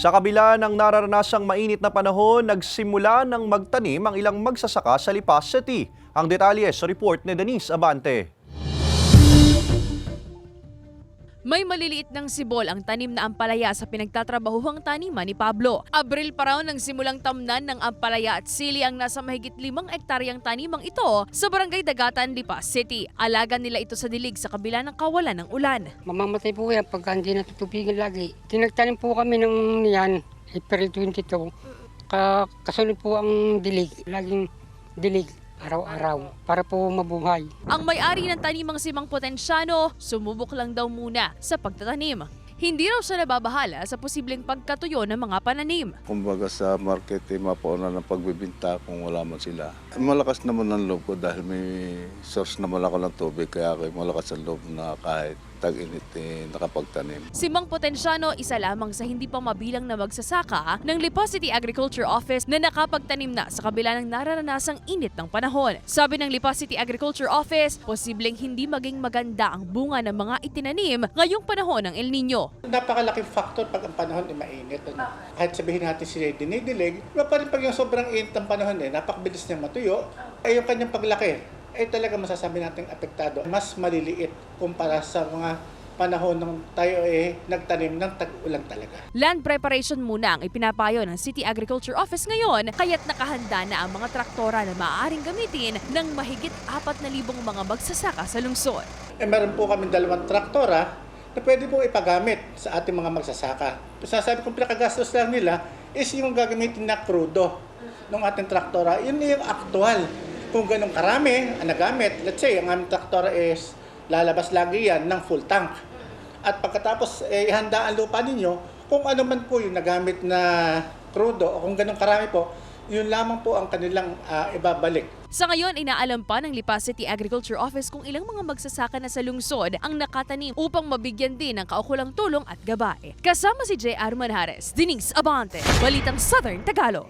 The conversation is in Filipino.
Sa kabila ng nararanasang mainit na panahon, nagsimula ng magtanim ang ilang magsasaka sa Lipas City. Ang detalye sa report ni Denise Abante. May maliliit ng sibol ang tanim na ampalaya sa pinagtatrabahuhang taniman ni Pablo. Abril pa raw nang simulang tamnan ng ampalaya at sili ang nasa mahigit limang ektaryang tanimang ito sa barangay Dagatan, Lipas City. Alaga nila ito sa dilig sa kabila ng kawalan ng ulan. Mamamatay po yan pagka hindi natutubigan lagi. Tinagtanim po kami ng yan, April 22. Ka kasunod po ang dilig, laging dilig araw-araw para po mabuhay. Ang may-ari ng tanimang si Mang Potensyano, sumubok lang daw muna sa pagtatanim. Hindi raw siya nababahala sa posibleng pagkatuyo ng mga pananim. Kumbaga sa market, eh, mapauna ng pagbibinta kung wala man sila. Malakas naman ang loob ko dahil may source naman ako ng tubig, kaya ako malakas ang loob na kahit tag-init eh, nakapagtanim. Si Mang Potensyano, isa lamang sa hindi pa mabilang na magsasaka ng Lipas City Agriculture Office na nakapagtanim na sa kabila ng nararanasang init ng panahon. Sabi ng Lipas City Agriculture Office, posibleng hindi maging maganda ang bunga ng mga itinanim ngayong panahon ng El Nino. Napakalaking factor pag ang panahon ay mainit. Ano? Kahit sabihin natin sila dinidilig, pa rin pag yung sobrang init ng panahon eh, napakabilis niyang matuyo, ay yung kanyang paglaki, ay talaga masasabi natin apektado. Mas maliliit kumpara sa mga panahon ng tayo eh nagtanim ng tag-ulan talaga. Land preparation muna ang ipinapayo ng City Agriculture Office ngayon kaya't nakahanda na ang mga traktora na maaaring gamitin ng mahigit 4,000 mga magsasaka sa lungsod. Eh meron po kami dalawang traktora na pwede po ipagamit sa ating mga magsasaka. Sasabi kong pinakagastos lang nila is yung gagamitin na krudo ng ating traktora. Yun yung actual. Kung ganun karami ang nagamit, let's say, ang aming traktora is lalabas lagi yan ng full tank. At pagkatapos eh, ihanda ang lupa ninyo, kung ano man po yung nagamit na krudo o kung ganun karami po, yun lamang po ang kanilang ah, ibabalik Sa ngayon, inaalam pa ng Lipas City Agriculture Office kung ilang mga magsasaka na sa lungsod ang nakatanim upang mabigyan din ng kaukulang tulong at gabay. Kasama si J.R. Manhares, Denise Abante, Balitang Southern Tagalog.